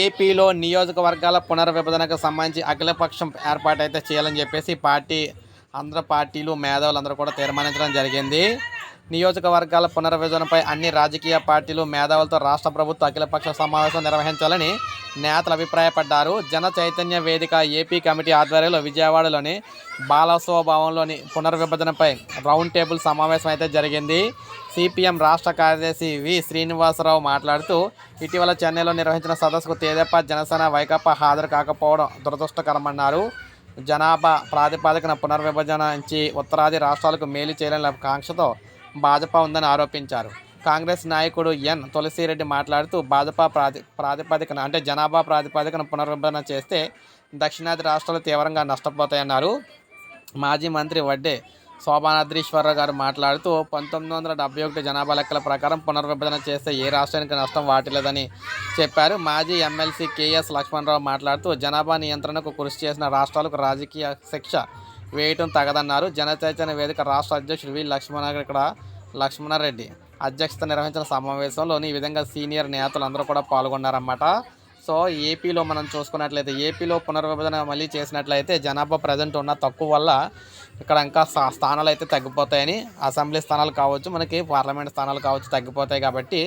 ఏపీలో నియోజకవర్గాల పునర్విభజనకు సంబంధించి అఖిలపక్షం ఏర్పాటైతే చేయాలని చెప్పేసి పార్టీ అందరూ పార్టీలు మేధావులు అందరూ కూడా తీర్మానించడం జరిగింది. నియోజకవర్గాల పునర్విభజనపై అన్ని రాజకీయ పార్టీలు మేధావులతో రాష్ట్ర ప్రభుత్వ అఖిలపక్ష సమావేశం నిర్వహించాలని నేతలు అభిప్రాయపడ్డారు. జన చైతన్య వేదిక ఏపీ కమిటీ ఆధ్వర్యంలో విజయవాడలోని బాలస్వభావంలోని పునర్విభజనపై రౌండ్ టేబుల్ సమావేశం అయితే జరిగింది. సిపిఎం రాష్ట్ర కార్యదర్శి వి శ్రీనివాసరావు మాట్లాడుతూ ఇటీవల చెన్నైలో నిర్వహించిన సదస్సుకు తేదేపా జనసేన వైకాపా హాజరు కాకపోవడం దురదృష్టకరమన్నారు. జనాభా ప్రాతిపాదికన పునర్విభజన నుంచి ఉత్తరాది రాష్ట్రాలకు మేలు చేయలేని కాంక్షతో భాజపా ఉందని ఆరోపించారు. కాంగ్రెస్ నాయకుడు ఎన్ తులసిరెడ్డి మాట్లాడుతూ భాజపా ప్రాతి ప్రాతిపదికన అంటే జనాభా ప్రాతిపదికన పునరుద్ధరణ చేస్తే దక్షిణాది రాష్ట్రాలు తీవ్రంగా నష్టపోతాయన్నారు. మాజీ మంత్రి వడ్డే శోభానాద్రీశ్వరరావు గారు మాట్లాడుతూ పంతొమ్మిది వందల డెబ్బై ఒకటి జనాభా లెక్కల ప్రకారం పునర్విభజన చేస్తే ఏ రాష్ట్రానికి నష్టం వాటిలేదని చెప్పారు. మాజీ ఎమ్మెల్సీ కేఎస్ లక్ష్మణరావు మాట్లాడుతూ జనాభా నియంత్రణకు కృషి చేసిన రాష్ట్రాలకు రాజకీయ శిక్ష వేయటం తగదన్నారు. జనచైతన్య వేదిక రాష్ట్ర అధ్యక్షుడు వి. లక్ష్మణ ఇక్కడ లక్ష్మణారెడ్డి అధ్యక్షత నిర్వహించిన సమావేశంలో ఈ విధంగా సీనియర్ నేతలు అందరూ కూడా పాల్గొన్నారన్నమాట. సో ఏపీలో మనం చూసుకున్నట్లయితే ఏపీలో పునర్విభజన మళ్ళీ చేసినట్లయితే జనాభా ప్రజెంట్ ఉన్న తక్కువ వల్ల ఇక్కడ ఇంకా స్థానాలు అయితే తగ్గిపోతాయని అసెంబ్లీ స్థానాలు కావచ్చు మనకి పార్లమెంట్ స్థానాలు కావచ్చు తగ్గిపోతాయి కాబట్టి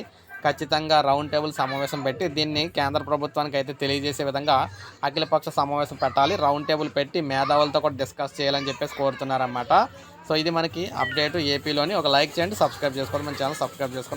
ఖచ్చితంగా రౌండ్ టేబుల్ సమావేశం పెట్టి దీన్ని కేంద్ర ప్రభుత్వానికి అయితే తెలియజేసే విధంగా అఖిలపక్ష సమావేశం పెట్టాలి. రౌండ్ టేబుల్ పెట్టి మేధావులతో కూడా డిస్కస్ చేయాలని చెప్పేసి కోరుతున్నారన్నమాట. సో ఇది మనకి అప్డేట్ ఏపీలోని. ఒక లైక్ చేయండి సబ్స్క్రైబ్ చేసుకోండి మన ఛానల్ సబ్స్క్రైబ్ చేసుకోండి.